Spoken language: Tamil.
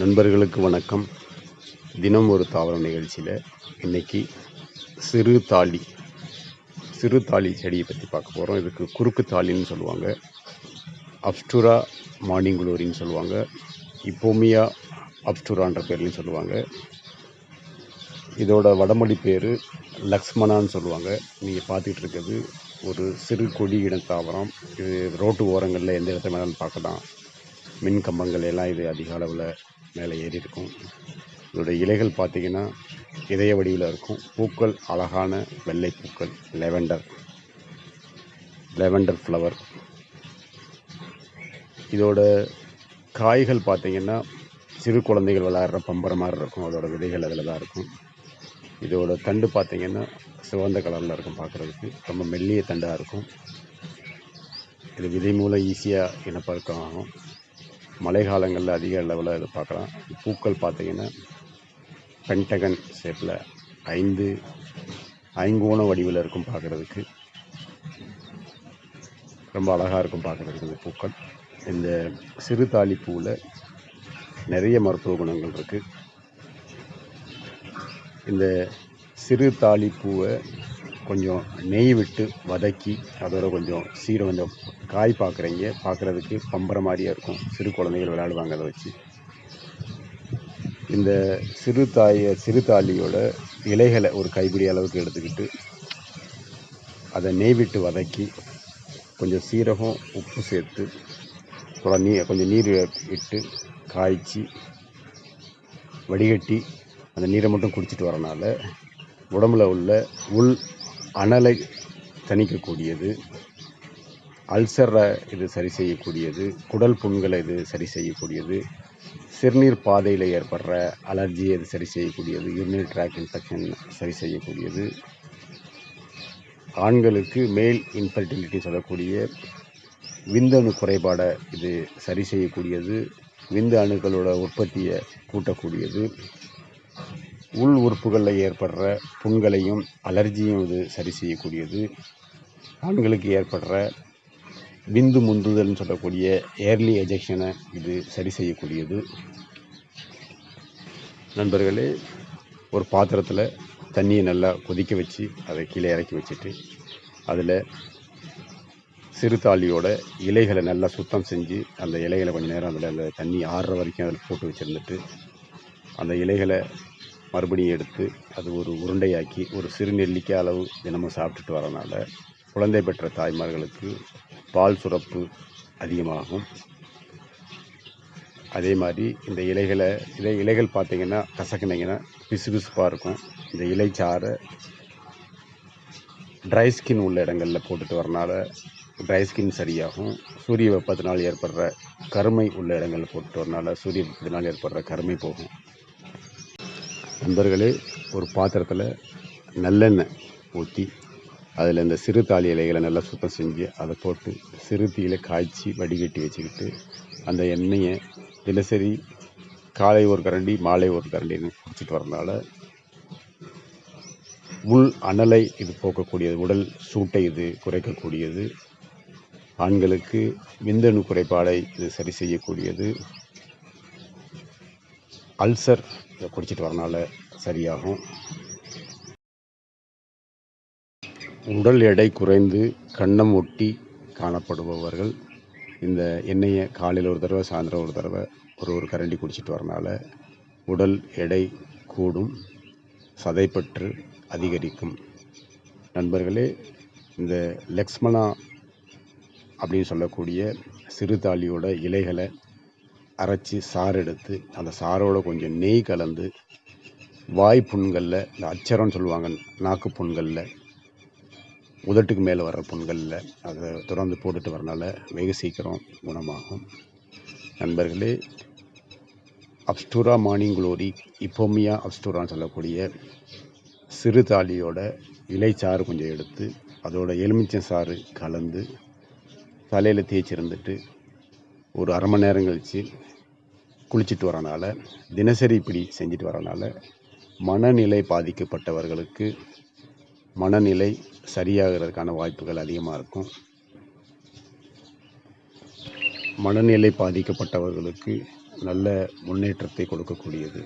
நண்பர்களுக்கு வணக்கம். தினம் ஒரு தாவரம் நிகழ்ச்சியில் இன்னைக்கு சிறு தாலி சிறு தாலி செடியை பற்றி பார்க்க போகிறோம் இதுக்கு குறுக்கு தாலின்னு சொல்லுவாங்க. அப்ஸ்டுரா மார்னிங் குளோரின்னு சொல்லுவாங்க. இப்போமியா அப்ஸ்டுரான்ற பேர்லையும் சொல்லுவாங்க. இதோட வடமொழி பேர் லக்ஷ்மணான்னு சொல்லுவாங்க. நீங்கள் பார்த்துக்கிட்டு இருக்கிறது ஒரு சிறு கொடி இன தாவரம். இது ரோட்டு ஓரங்களில் எந்த இடத்துல வேணாலும் பார்க்கலாம். மின் கம்பங்கள் எல்லாம் இது அதிக அளவில் மேலே ஏறி இருக்கும். இதோட இலைகள் பார்த்தீங்கன்னா இதய வடிவில் இருக்கும். பூக்கள் அழகான வெள்ளை பூக்கள் லெவெண்டர் லெவெண்டர் ஃப்ளவர் இதோட காய்கள் பார்த்தீங்கன்னா சிறு குழந்தைகள் விளையாடுற பம்பர மாதிரி இருக்கும். அதோட விதைகள் அதில் தான் இருக்கும். இதோட தண்டு பார்த்தீங்கன்னா சிவந்த கலரில் இருக்கும் பார்க்குறதுக்கு. ரொம்ப மெல்லிய தண்டாக இருக்கும். இது விதை மூலம் ஈஸியாக இனப்பெருக்கம் ஆகும். மழை காலங்களில் அதிக அளவில் இதை பார்க்கலாம். பூக்கள் பார்த்தீங்கன்னா பென்டகன் ஷேப்பில் ஐந்து ஐங்கோண வடிவில் இருக்கும் பார்க்குறதுக்கு. ரொம்ப அழகாக இருக்கும் பார்க்குறதுக்கு இந்த பூக்கள். இந்த சிறு தாலி பூவில் நிறைய மருத்துவ குணங்கள் இருக்குது இந்த சிறு தாலி பூவை கொஞ்சம் நெய் விட்டு வதக்கி அதோட கொஞ்சம் சீரை கொஞ்சம் காய் பார்க்குறீங்க பார்க்குறதுக்கு பம்பர மாதிரியே இருக்கும். சிறு குழந்தைகள் விளையாடுவாங்க அதை வச்சு. இந்த சிறு தாய சிறு தாலியோட இலைகளை ஒரு கைப்பிடி அளவுக்கு எடுத்துக்கிட்டு அதை நெய் விட்டு வதக்கி கொஞ்சம் சீரகம் உப்பு சேர்த்து நீ கொஞ்சம் நீர் இட்டு காய்ச்சி வடிகட்டி அந்த நீரை மட்டும் குடிச்சிட்டு வரனால உடம்புல உள்ள உள் அனலை தணிக்கக்கூடியது அல்சரை இது சரி செய்யக்கூடியது குடல் புண்களை இது சரி செய்யக்கூடியது சிறுநீர் பாதையில் ஏற்படுற அலர்ஜியை இது சரி செய்யக்கூடியது யூரினரி ட்ராக் இன்ஃபெக்ஷன் சரி செய்யக்கூடியது. ஆண்களுக்கு மேல் இன்ஃபர்டிலிட்டி சொல்லக்கூடிய விந்தணு குறைபாடை இது சரி செய்யக்கூடியது விந்து அணுக்களோட உற்பத்தியை கூட்டக்கூடியது. உள் உறுப்புகளில் ஏற்படுற புண்களையும் அலர்ஜியும் இது சரி செய்யக்கூடியது. ஆண்களுக்கு ஏற்படுற விந்து முந்துதல்னு சொல்லக்கூடிய ஏர்லி எஜெக்ஷனை இது சரி செய்யக்கூடியது. நண்பர்களே ஒரு பாத்திரத்தில் தண்ணியை நல்லா கொதிக்க வச்சு அதை கீழே இறக்கி வச்சுட்டு அதில் சிறுதாலியோட இலைகளை நல்லா சுத்தம் செஞ்சு அந்த இலைகளை கொஞ்சம் நேரம் அதில் அந்த தண்ணி ஆறுற வரைக்கும் அதில் போட்டு வச்சுருந்துட்டு அந்த இலைகளை மறுபடியும் எடுத்து அது ஒரு உருண்டையாக்கி ஒரு சிறு நெல்லிக்காய் அளவு தினமும் சாப்பிட்டுட்டு வரனால குழந்தை பெற்ற தாய்மார்களுக்கு பால் சுரப்பு அதிகமாகும். அதே மாதிரி இந்த இலைகளை இலை இலைகள் பார்த்தீங்கன்னா கசக்குனீங்கன்னா பிசுபிசுப்பாக இருக்கும். இந்த இலைச்சாறை ட்ரை ஸ்கின் உள்ள இடங்களில் போட்டுட்டு வரனால ட்ரை ஸ்கின் சரியாகும். சூரிய வெப்பத்தினால் ஏற்படுற கருமை உள்ள இடங்களில் போட்டுட்டு வரனால சூரிய வெப்பத்தினால் ஏற்படுற கருமை போகும். நண்பர்களே ஒரு பாத்திரத்தில் நல்லெண்ணெய் ஊற்றி அதில் இந்த சிறு தாலி இலைகளை நல்லா சுத்தம் செஞ்சு அதை போட்டு சிறு தீயில காய்ச்சி வடிகட்டி வச்சுக்கிட்டு அந்த எண்ணெயை தினசரி காலை ஒரு கரண்டி மாலை ஒரு கரண்டின்னு குடிச்சிட்டு வரனால உள் அனலை இது போக்கக்கூடியது உடல் சூட்டை இது குறைக்கக்கூடியது ஆண்களுக்கு விந்தணு குறைபாடை இது சரி செய்யக்கூடியது அல்சர் இதை குடிச்சிட்டு வரனால சரியாகும். உடல் எடை குறைந்து கண்ணம் ஒட்டி காணப்படுபவர்கள் இந்த எண்ணெயை காலையில் ஒரு தடவை சாயந்தரம் ஒரு தடவை ஒரு ஒரு கரண்டி குடிச்சிட்டு வரனால உடல் எடை கூடும் சதைப்பற்று அதிகரிக்கும். நண்பர்களே இந்த லக்ஷ்மணா அப்படின்னு சொல்லக்கூடிய சிறுதாலியோட இலைகளை அரைச்சி சாறு எடுத்து அந்த சாரோட கொஞ்சம் நெய் கலந்து வாய் புண்களில் இந்த அச்சரம்னு சொல்லுவாங்க நாக்கு புண்களில் உதட்டுக்கு மேலே வர்ற புண்களில் அதை தொடர்ந்து போட்டுட்டு வரனால வெகு சீக்கிரம் குணமாகும். நண்பர்களே அப்ஸ்டூரா மார்னிங் குளோரி இப்போமியா அப்ஸ்டூரான்னு சொல்லக்கூடிய சிறு தாலியோட இலைச்சாறு கொஞ்சம் எடுத்து அதோட எலுமிச்சம் சாறு கலந்து தலையில் தேய்ச்சிருந்துட்டு ஒரு அரை மணி நேரம் கழித்து குளிச்சுட்டு வரனால தினசரி இப்படி செஞ்சுட்டு வரனால மனநிலை பாதிக்கப்பட்டவர்களுக்கு மனநிலை சரியாகிறதுக்கான வாய்ப்புகள் அதிகமாக இருக்கும். மனநிலை பாதிக்கப்பட்டவர்களுக்கு நல்ல முன்னேற்றத்தை கொடுக்கக்கூடியது.